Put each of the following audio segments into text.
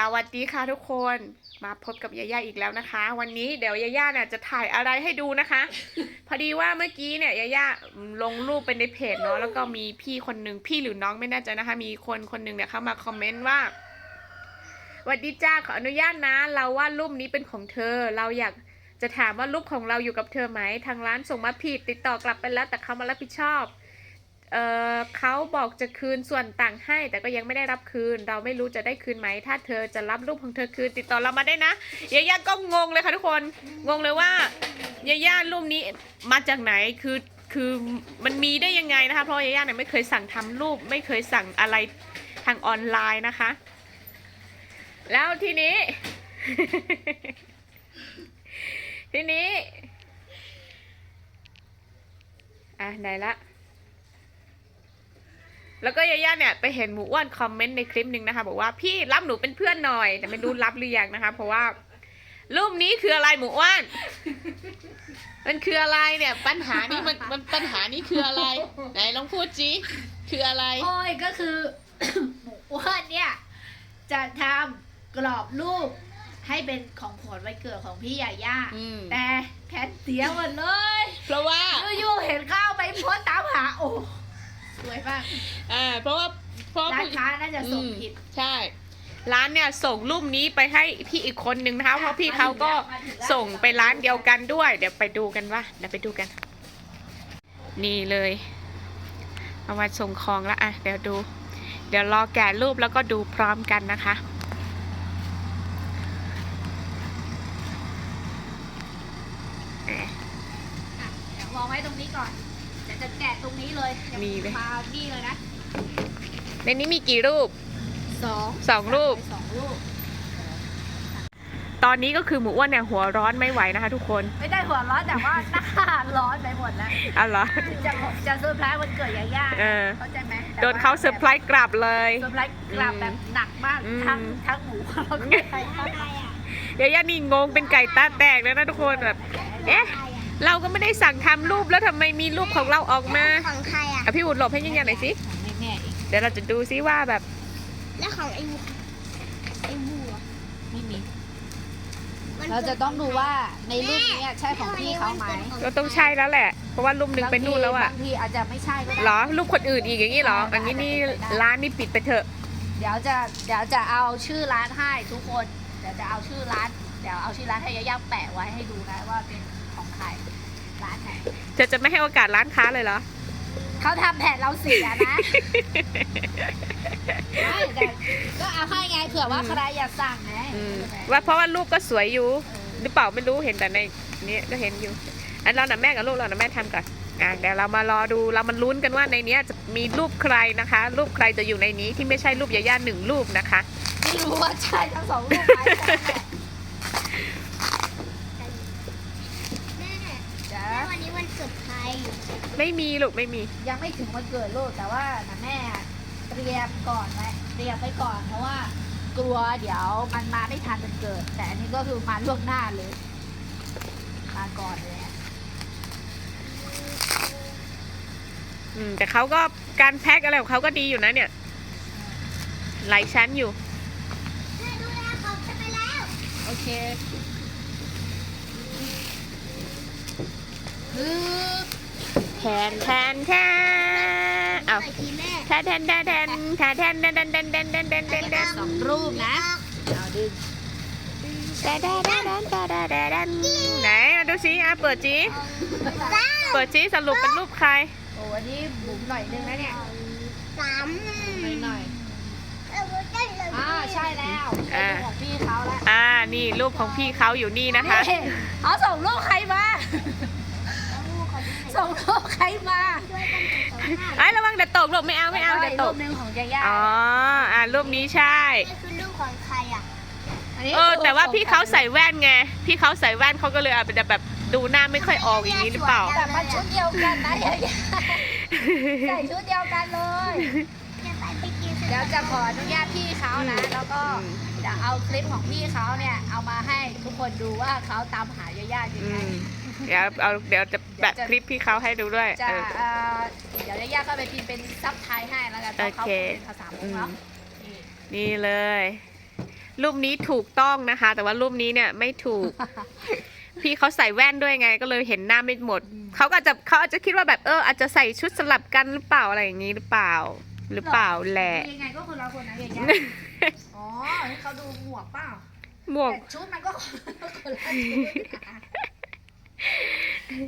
สวัสดีค่ะทุกคนมาพบกับยาย่าอีกแล้วนะคะ วันนี้เดี๋ยวยาย่าเนี่ยจะถ่ายอะไรให้ดูนะคะ พอดีว่าเมื่อกี้เนี่ยยาย่าลงรูปเป็นในเพจเนาะแล้วก็มีพี่คนหนึ่งพี่หรือน้องไม่แน่ใจนะคะ มีคนคนหนึ่งเนี่ยเข้ามาคอมเมนต์ว่าสวัสดีจ้าขออนุญาตนะ เราว่ารูปนี้เป็นของเธอ เราอยากจะถามว่ารูปของเราอยู่กับเธอไหมทางร้านส่งมาผิดติดต่อกลับไปแล้วแต่เขามารับผิดชอบ เเขาบอกจะคืนส่วนต่างให้ แต่ก็ยังไม่ได้รับคืน เราไม่รู้จะได้คืนไหม ถ้าเธอจะรับรูปของเธอคืนติดต่อเรามาได้นะยาย่าก็งงเลยค่ะทุกคน งงเลยว่ายาย่ารูปนี้มาจากไหนคือคือมันมีได้ยังไงนะคะ เพราะยาย่าเนี่ยไม่เคยสั่งทำรูป ไม่เคยสั่งอะไรทางออนไลน์นะคะ แล้วทีนี้ ทีนี้ อะไหนละ แล้วก็ยาย่าเนี่ยไปเห็นหมูอ้วนคอมเมนต์ในคลิปหนึ่งนะคะ บอกว่าพี่รับหนูเป็นเพื่อนหน่อย แต่ไม่รู้รับหรือยังนะคะ เพราะว่ารูปนี้คืออะไรหมูอ้วน มันคืออะไรเนี่ย ปัญหานี้มันมันปัญหานี้คืออะไร ไหนลองพูดจีคืออะไร โอ้ยก็คือ หมูอ้วนเนี่ยจะทำกรอบรูปให้เป็นของขวัญวันเกิดของพี่ยาย่าอืม แต่แพทเสียหมดเลยเพราะว่า อยู่ๆเห็นเข้าไปโพสต์ตามหาโอ้ สวยมากอ่าเพราะว่าเพราะร้านผู้ค้าน่าจะส่งผิดใช่ ร้านเนี่ยส่งรูปนี้ไปให้พี่อีกคนนึงนะคะเพราะพี่เขาก็ส่งไปร้านเดียวกันด้วย เดี๋ยวไปดูกันว่าเดี๋ยวไปดูกัน นี่เลยเอามาส่งของแล้วอะเดี๋ยวดู เดี๋ยวรอแกะรูปแล้วก็ดูพร้อมกันนะคะ อะเดี๋ยววางไว้ตรงนี้ก่อนเดี๋ยวจะแกะตรงนี้ เลยดี๋วมีเลยมานี่เลยนะในนี้มีกี่รูป สองสองรูป สองรูป ตอนนี้ก็คือหมูอ้วนเนี่ยหัวร้อนไม่ไหวนะคะ ทุกคนไม่ได้หัวร้อนแต่ว่าหน้าร้อนไปหมดแล้วเอ๋อเหรอ จะจะเซอร์ไพรส์วันเกิดยาย่าเออ เข้าใจไหมแต่โดนเขาเซอร์ไพรส์กลับเลย เซอร์ไพรส์กลับแบบหนักมาก อืม ทั้งทั้งหมูแล้วก็ไก่ทั้งไก่อะเดี๋ยวย่านี่งงเป็นไก่ตาแตกแล้วนะทุกคนแบบ เอ๊ะ เราก็ไม่ได้สั่งทำรูปแล้วทำไมมีรูปของเราออกมาของใครอะ อะพี่อุดหลบให้ยังไงหน่อยสิ แม่ๆอีกเดี๋ยวเราจะดูซิว่าแบบแล้วของไอ้บูไอ้บูอะไม่มี มันเราจะต้องดูว่าในรูปนี้ใช่ของพี่เขาไหมก็ต้องใช่แล้วแหละ เพราะว่ารูปหนึงไปนู่นแล้วอะบางทีอาจจะไม่ใช่ก็ได้เหรอรูปคนอื่นอีกอย่างนี้เหรอ อันนี้นี่ร้านนี่ปิดไปเถอะ เดี๋ยวจะเดี๋ยวจะเอาชื่อร้านให้ทุกคน เดี๋ยวจะเอาชื่อร้าน เดี๋ยวเอาชื่อร้านให้ย่าๆแปะไว้ให้ดูนะว่าเป็น จะจะไม่ให้โอกาสร้านค้าเลยเหรอ เขาทำแผนเราเสียนะไม่แต่ก็เอาให้ไงเผื่อว่าใครอยากสั่งไงอืมใช่ไหมว่าเพราะว่ารูปก็สวยอยู่หรือเปล่าไม่รู้เห็นแต่ในนี้ก็เห็นอยู่ อันเราหน่ะแม่กับลูกเราหน่ะแม่ทำก่อนอะเดี๋ยวเรามารอดูเรามันลุ้นกันว่าในเนี้ยจะมีรูปใครนะคะ รูปใครจะอยู่ในนี้ที่ไม่ใช่รูปยาย่าหนึ่งรูปนะคะ ไม่รู้ว่าใช่ทั้งสองรูปไหมแต่แม่ จ้ะ แม่วันนี้วันเกิดใคร ไม่มีลูกไม่มี ยังไม่ถึงวันเกิดลูกแต่ว่านะแม่เตรียมก่อนไว้เตรียมไว้ก่อนเพราะว่า กลัวเดี๋ยวมันมาไม่ทันวันเกิด แต่อันนี้ก็คือมาล่วงหน้าเลย มาก่อนเลยอะอืม แต่เขาก็การแพ็คอะไรของเขาก็ดีอยู่นะเนี่ย หลายชั้นอยู่ แม่ดูแลของฉันไปแล้ว โอเคคือแท นแทนแทนเอาหน่อยทีแม่แทนแทนแทนแทนแทนแทนแทนแทนแทนแทนแทนแทนแทนแทนสองรูปนะเอาดึงแทนแทนแทนแทนแทนแทนแทนไหนมาดูสิอะเปิดจีสามเปิดจีสรุปเป็นรูปใครโอ้วันนี้บุ๋มหน่อยนึงนะเนี่ยสามหน่อยหน่อยเออได้เลยอ่าใช่แล้วเป็นรูปของพี่เขาแล้วอ่านี่รูปของพี่เขาอยู่นี่นะคะนี่เขาส่งรูปใครมา ส่งรูปใครมาช่วยกันส่งสองห้าไอ้ยระวังเดี๋ยวตกลูกไม่เอาไม่เอาเดี๋ยวตรูกปหนึ่งของยาย่าอ๋ออ่ารูปนี้ใช่ นี่คือลูกของใครอะนนี้เออ แต่ว่าพี่เขาใส่แว่นไง พี่เขาใส่แว่นเขาก็เลยอาจจะแบบดูหน้าไม่ค่อยออกอย่างนี้หรือเปล่า แต่มันชุดเดียวกันนะยาย่าใส่ชุดเดียวกันเลยจะไปไปกินเดี๋ยวจะขออนุญาตพี่เขานะ แล้วก็เดี๋ยวเอาคลิปของพี่เขาเนี่ยเอามาให้ทุกคนดูว่าเขาตามหายาย่ายังอืไงม เดี๋ยวเอาเดี๋ยวจะแบบคลิปพี่เขาให้ดูด้วยจะเออเอ่อเดี๋ยวยาย่าก็ไปพิมพ์เป็นซับไทยให้แล้วกันเพราะเขาโอเค เป็นภาษามุกเนาะนี่นี่เลย รูปนี้ถูกต้องนะคะ แต่ว่ารูปนี้เนี่ยไม่ถูก พี่เขาใส่แว่นด้วยไง ก็เลยเห็นหน้าไม่หมด เขาก็อาจจะเขาอาจจะคิดว่าแบบเอออาจจะใส่ชุดสลับกันหรือเปล่าอะไรอย่างนี้หรือเปล่า หรือเปล่าแหละยังไงก็คนละคนนะอย่างเงี้ยอ๋อให้เขาดูหมวกเปล่าหมวกแต่ชุดมันก็คนละชุดนะ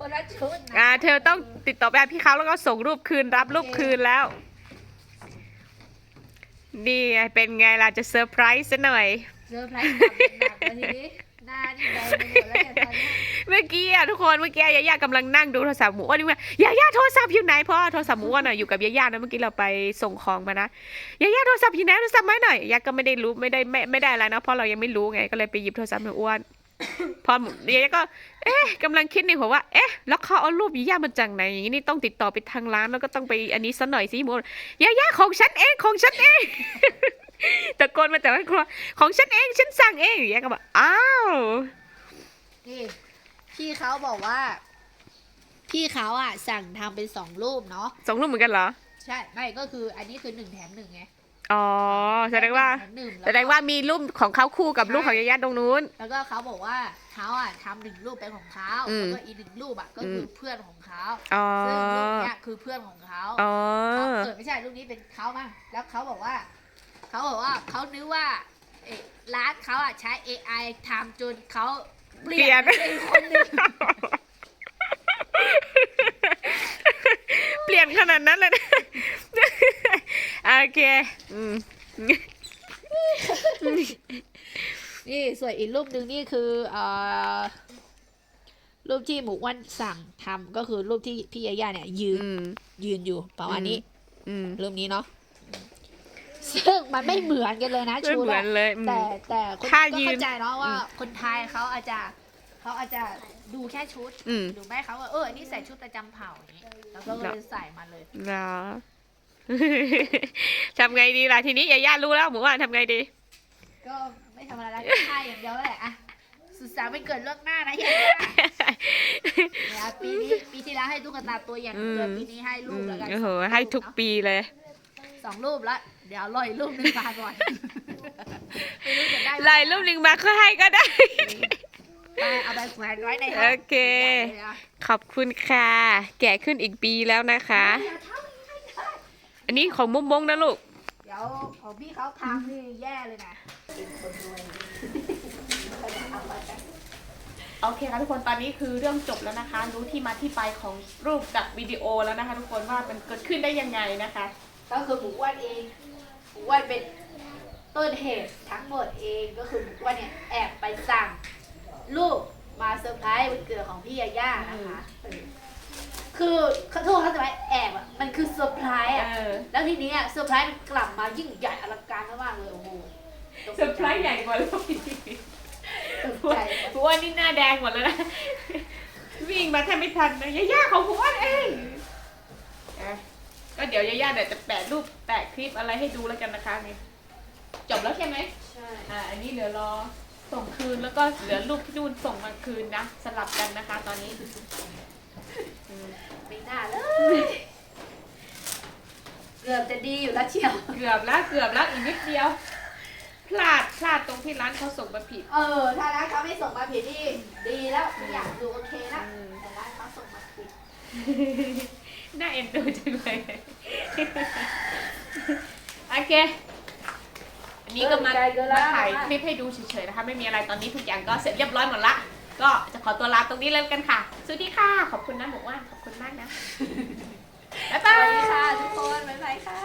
คนละชุดนะอ่า เธอต้องติดต่อไปหาพี่เขาแล้วก็ส่งรูปคืนรับรูปคืนแล้ว นี่ไงเป็นไงล่ะจะเซอร์ไพรส์ซะหน่อยเจอไพรส์หนักหนักเลยทีนี้หน้านี่แดงไปหมดแล้วเนี่ยตอนเนี้ยเมื่อกี้อะทุกคนเมื่อกี้ยาย่ากำลังนั่งดูโทรศัพท์หมูอ้วนนี่ว่ายาย่าโทรศัพท์อยู่ไหนเพราะว่าโทรศัพท์หมูอ้วนอะอยู่กับยาย่านะเมื่อกี้เราไปส่งของมานะยาย่าโทรศัพท์อยู่ไหนโทรศัพท์มาหน่อยยาย่าก็ไม่ได้รู้ไม่ได้ไม่ไม่ได้อะไรนะเพราะเรายังไม่รู้ไงก็เลยไปหยิบโทรศัพท์หมูอ้วน พอหมูยาย่าก็ เอ๊ะกำลังคิดในหัวว่า เอ๊ะ แล้วเขาเอารูปยาย่ามาจากไหนอย่างนี้นี่ต้องติดต่อไปทางร้านแล้วก็ต้องไปอันนี้ซะหน่อยสิหมูอ้วนยาย่าของฉันเองของฉันเองตะโกนมาจากในครัวของฉันเองฉันสั่งเองยาย่าก็บอกอ้าวนี่พี่เขาบอกว่า พี่เขาอะสั่งทำเป็นสองรูปเนาะสองรูปเหมือนกันเหรอ ใช่ ไม่ก็คืออันนี้คือหนึ่งแถมหนึ่งไง อ๋อแสดงว่าหนึ่แถมหนึ่งแสดงว่ามีรูปของเขาคู่กับรูปของยาย่าตรงนู้น แล้วก็เขาบอกว่าเขาอะทำหนึ่งรูปเป็นของเขาอืมแล้วก็อีกหนึ่งรูปอะก็คืออเพื่อนของเขาอ๋อ ซึ่งรูปเนี้ยคือเพื่อนของเขาอ๋อเออไม่ใช่รูปนี้เป็นเขามั้งแล้วเขาบอกว่าเขาบอกว่าเขานึกว่าเอ่อร้านเขาอะใช้ AI ทำจนเขาเปลี่ยนเป็นคนหนึ่งเปลี่ยนขนาดนั้นเลยนะ โอเคอืมนี่ส่วนอีกรูปหนึ่งนี่คือเอ่อรูปที่หมูอ้วันสั่งทำก็คือรูปที่พี่ยาย่าเนี่ย ยืน อืม ยืนอยู่ประมาณนี้ อืมรูปนี้เนาะซึ่งมันไม่เหมือนกันเลยนะไม่ชูเหมืออะนเลยอืม แต่แต่คนท่าก็ยืนเข้าใจเนาะว่า คนไทยเขาอาจจะเขาอาจจะดูแค่ชุดอืมหรือไม่เขาว่าเอออันนี้ใส่ชุดประจำเผ่าอย่างนี้แล้วก็เลยใส่มาเลย เหรอ ทำไงดีล่ะทีนี้ยาย่ารู้แล้วหมูว่าทำไงดี ก็ไม่ทำอะไรแล้วก็ท่าอย่างเดียวแหละอะสุดสาวไม่เกิดเลือกหน้านะเฮียเนี่ยปีนี้ปีที่แล้วให้ตุ๊กตาตัวอย่างเดียวอืมปีนี้ให้รูอืปมแล้วกันโอ้โหสองรูปให้ทุกเนอะปีเลยสองรูปแล้วเดี๋ยวรออีกรูปหนึงมาก่อนไม่รู้จะได้ไหมลายรูปหนึ่งมาก็ให้ก็ได้ไปเอาไปแขวนไว้ในห้โองเคใหญ่เลยอะขอบคุณค่ะ แก่ขึ้นอีกปีแล้วนะคะ อันนี้ของมุ้งมงนะลูก เดี๋ยวของพี่เขาทำนี่แย่เลยนะโอเคค่ะทุกคนตอนนี้คือเรื่องจบแล้วนะคะ รู้ที่มาที่ไปของรูปกับวิดีโอแล้วนะคะ ทุกคนว่ามันเกิดขึ้นได้ยังไงนะคะ ก็คือหมูอ้วนเองหมูอ้วนเป็นต้นเหตุทั้งหมดเองก็คือหมูอ้วนเนี่ยแอบไปสั่งลูกมาเซอร์ไพรส์วันเกิดของพี่ยาย่านะคะเออ คือเขาโทษเขาจะไปแอบอะมันคือเซอร์ไพรส์อะเออแล้วทีนี้อะเซอร์ไพรส์มันกลับมายิ่งใหญ่อลังการมากๆเลยโอ้โหตกเซอร์ไพรส์ใหญ่กว่ารูปอีกตกใจหัวนี่หน้าแดงหมดแล้วนะ วิ่งมาแทบไม่ทันนะย่าๆของหัวเองอะก็เดี๋ยวยาๆเดี๋ยวจะแปะรูปแปะคลิปอะไรให้ดูแล้วกันนะคะนี่จบแล้วใช่ไหม ใช่ อ่าอันนี้เหลือรอส่งคืนแล้วก็เหลือรูปที่นู่นส่งมาคืนนะ สลับกันนะคะตอนนี้อืม ไม่น่าเลย เกือบจะดีอยู่แล้วเชียว เกือบแล้วเกือบแล้วอีกนิดเดียว พลาดพลาดตรงที่ร้านเขาส่งมาผิด เออ ถ้าร้านเขาไม่ส่งมาผิดนี่ดีแล้วทุกอย่างดูโอเคแล้วอืมแต่ร้านเขาส่งมาผิด น่าเอ็นดูจังเลยโอเค อันนี้ก็มาเออใจเกินแล้ว มาถ่ายคลิปให้ดูเฉยๆนะคะ ไม่มีอะไรตอนนี้ทุกอย่างก็เสร็จเรียบร้อยหมดละ ก็จะขอตัวลาตรงนี้เลยกันค่ะ สวัสดีค่ะ ขอบคุณนะหมูว่านขอบคุณมากนะบ๊ายสบายวัสดีค่ะทุกคนบ๊ายบายค่ะ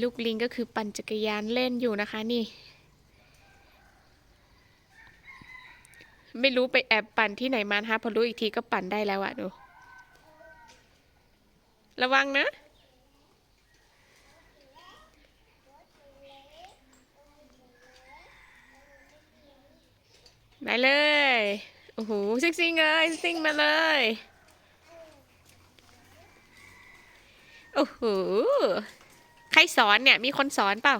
ลูกลิงก็คือปั่นจักรยานเล่นอยู่นะคะนี่ ไม่รู้ไปแอบปั่นที่ไหนมานะคะพอรู้อีกทีก็ปั่นได้แล้วอะดู ระวังนะ ไปเลย โอ้โหซิ่งซิ่งๆเลยซิ่งมาเลย โอ้โห ใครสอนเนี่ย มีคนสอนเปล่า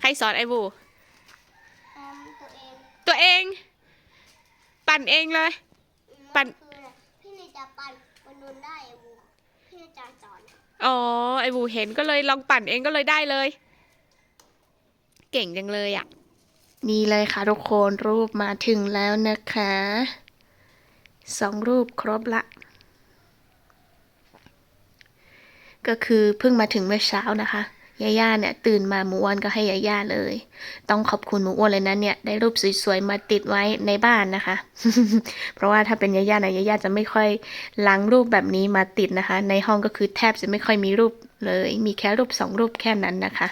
ใครสอนไอ้บูอืมตัวเองตัวเอง ปั่นเองเลยอืมปั่นคืออะไรพี่นิจาปั่นบนนุนได้อะบูพี่นิจาสอน อ๋อ ไอ้บูเห็นก็เลยลองปั่นเองก็เลยได้เลย เก่งจังเลยอะ่ะ นี่เลยค่ะทุกคนรูปมาถึงแล้วนะคะสองรูปครบละ ก็คือเพิ่งมาถึงเมื่อเช้านะคะยาย่าเนี่ยตื่นมาหมูอ้วนก็ให้ยาย่าเลย ต้องขอบคุณหมูอ้วนเลยนะเนี่ยได้รูปสวยๆมาติดไว้ในบ้านนะคะ เพราะว่าถ้าเป็นยาย่านะยาย่าจะไม่ค่อยล้างรูปแบบนี้มาติดนะคะ ในห้องก็คือแทบจะไม่ค่อยมีรูปเลย มีแค่รูปสองรูปแค่นั้นนะคะ